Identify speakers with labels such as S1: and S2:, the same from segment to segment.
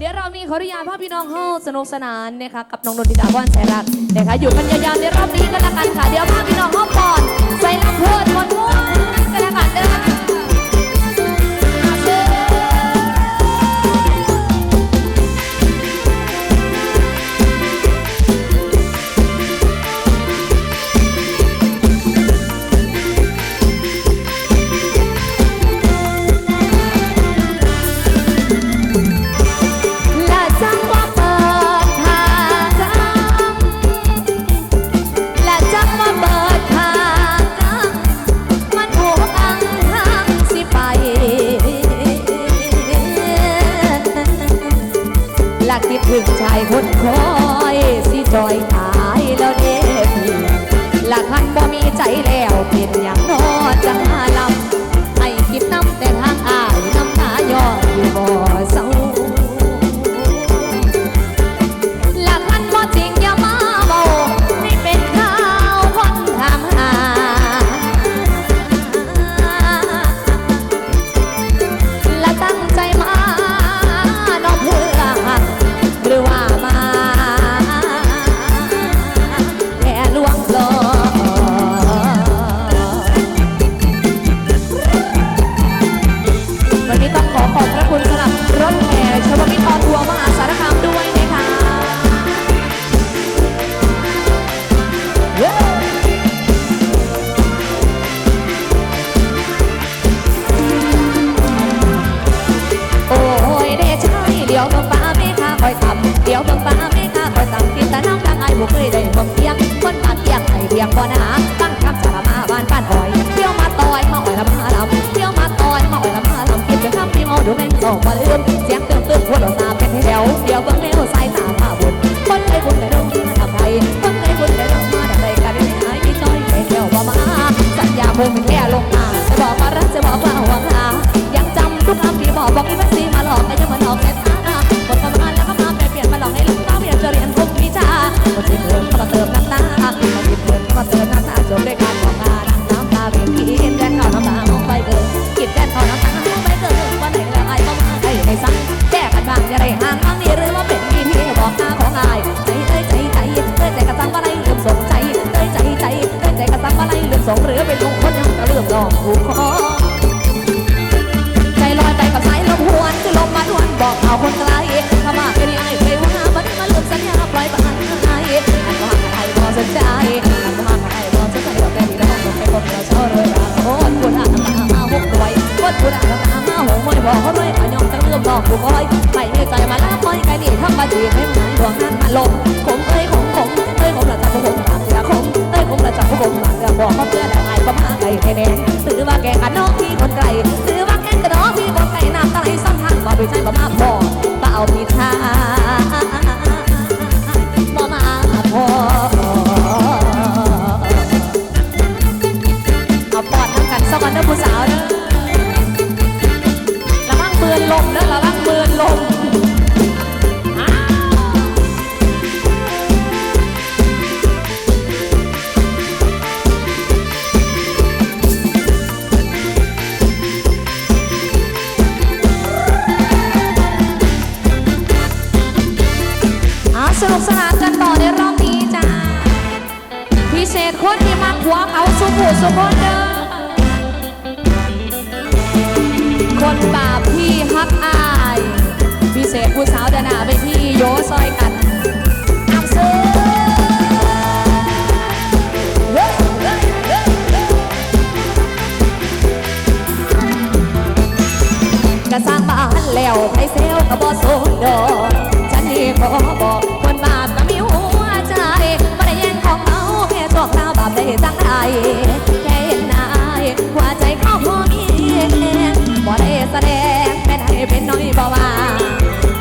S1: เดี๋ยวเรามีขออนุญาตพ่อพี่น้องเฮาสนุกสนานนะคะกับน้องนนทิตาว่านแสนรักนะคะอยู่กันยาวๆในรอบนี้กันละกันค่ะเดี๋ยวพ่อพี่น้องเฮาปอนใส่ลำเพลินมวนม้วนกันละกันเด้อ ดูแม่งโศกมาเลืมเสียงเติมเติมหัวเราสาเป็นแถวเดี๋ยวเบิ่งเร็ว มาใครในสั่งแก้กันบ้างจะได้ห่างบางนี่หรือว่าเป็นวิธีบอกตาของอายใจใจใจใจใจใจกระซังว่าไรลืมสงใจใจใจใจใจใจกระซังว่าไรลืมสงหรือเป็นลุงคนยังกระเลื่อมลองถูกคอใจลอยไปกับสายลมหวนคือลมมาดวนบอกเอาคนไกลถ้ามา วยโคตรคุณอาตมามาหงมวยบอกเขาด้วยขยองจังเลื่อมบอกผู้คอยไม่มีใจมาล้าคอยไกลนี่ทำมาจีบให้มันดวงนั้นมาลมขมเอ้ยขมขมเอ้ยขมละจับผู้ขมปากเสือขมเอ้ยขมละจับผู้ขมปากเสือบอกเขาเพื่อแล้วไอ้ก็มาไกลแค่แดงถือว่าแกกันน้องที่คนไกลถือว่าแกกระดองพี่คนไกลน้ำตาไหลซ่องทางบ่ด้วยใจบ่มาพอบ่เอาผิดทาง สนุกานกันต่อในรอบนี้จ้าพิเศษคนที่มาขวางเอาสุขุสุคนเด้อคนบาปที่ฮักอาย พิเศษผู้สาวดนาไปที่โยซอยกันเอาเสื้อกระสร้างบ้านแล้วไทยเซลก็บ่โซดอก แค่เห็นนายหัวใจเขาพอมีบ่ได้แสดงเป็นให้เป็นน้อยบ่ว่า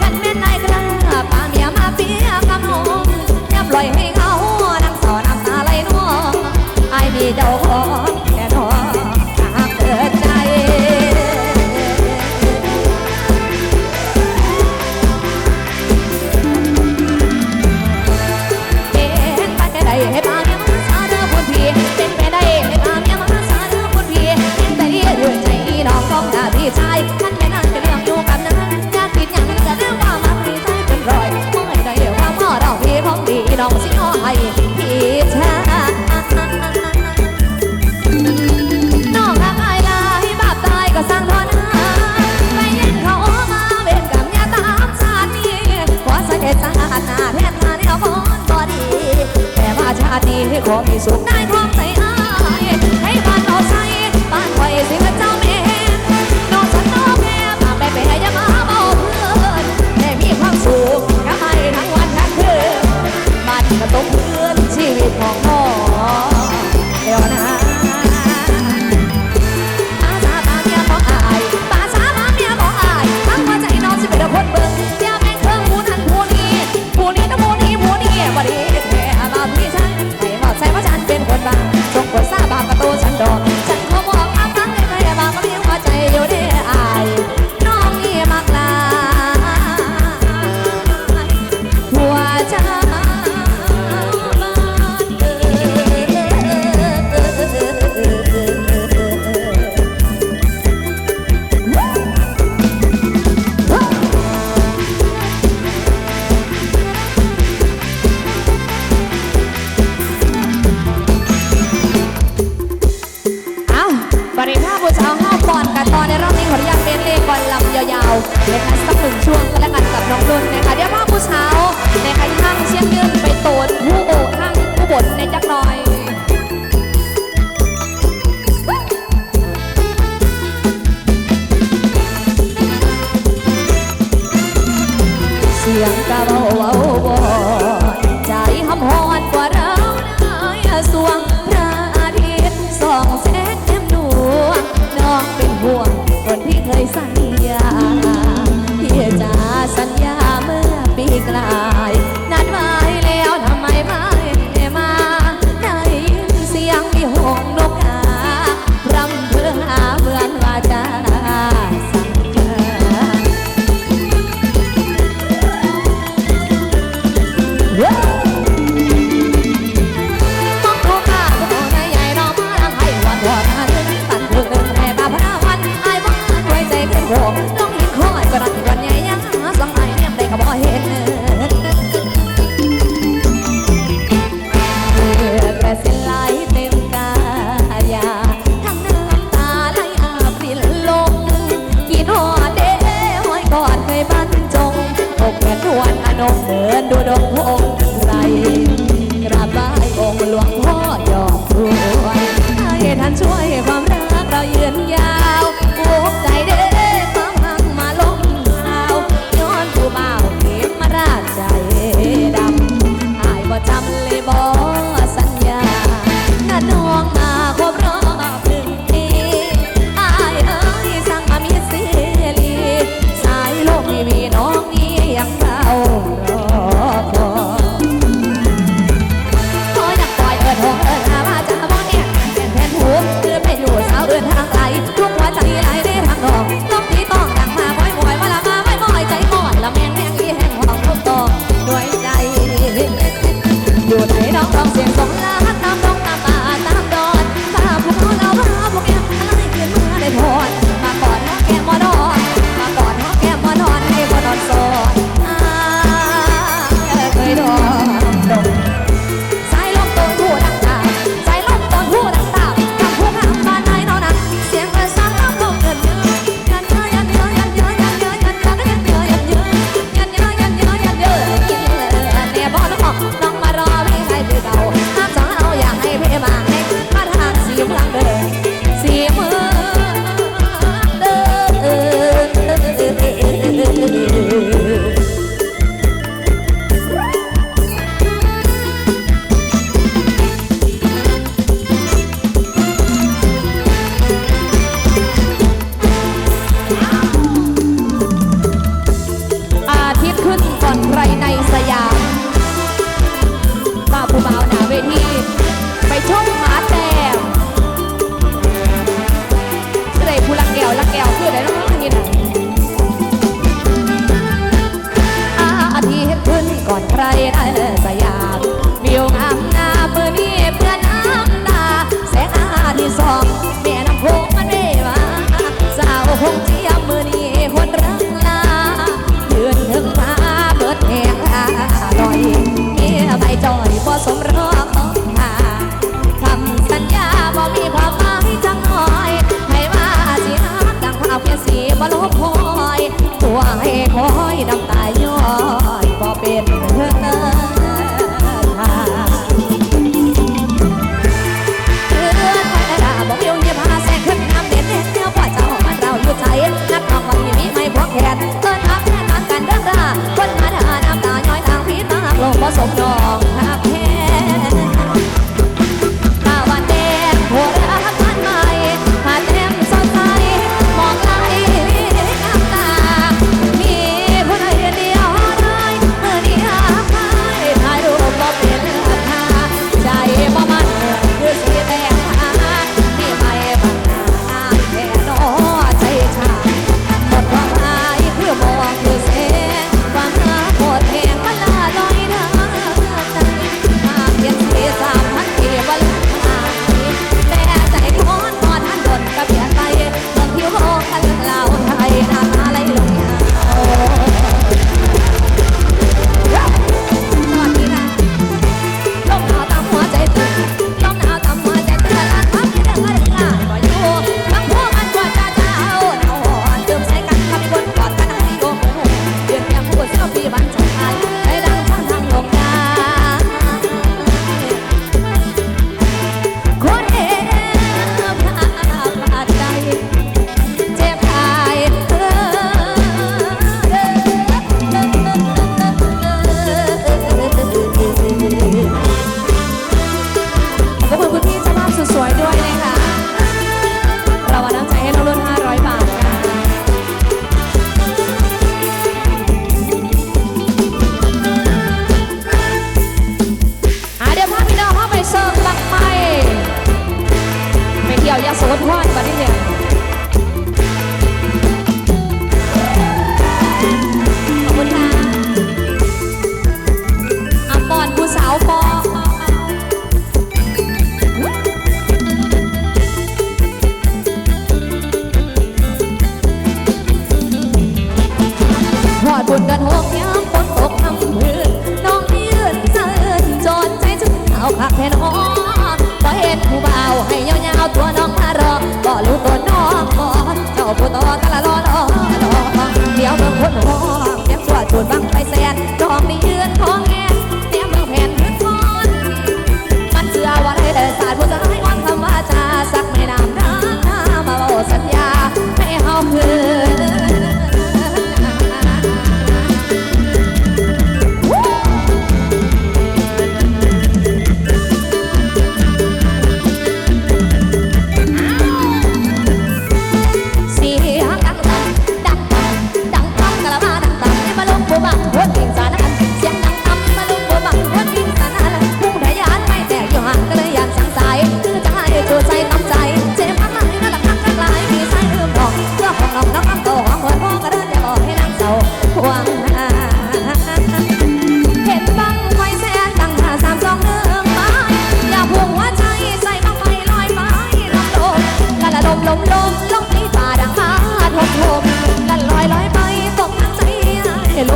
S1: กันแม่นนายกล้าปาเมียมาเปียกำหงอย่าปล่อยให้เขานั่งสอนน้ำตาไหลนัวไอ้ายมีเจ้า ให้ควา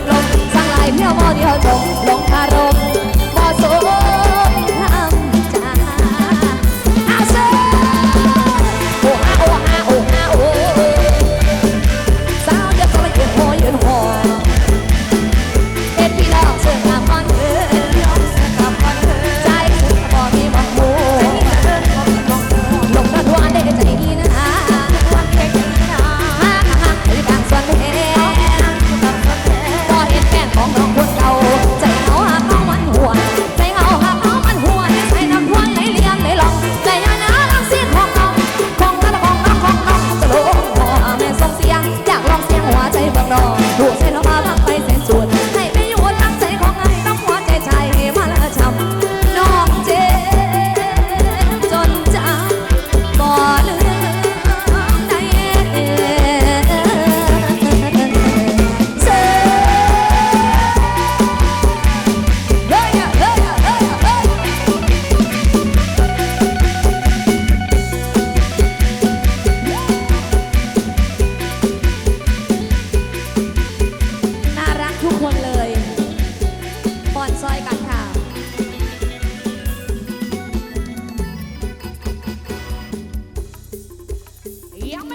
S1: กลงสั่งลายเพียวบ่เดียวจง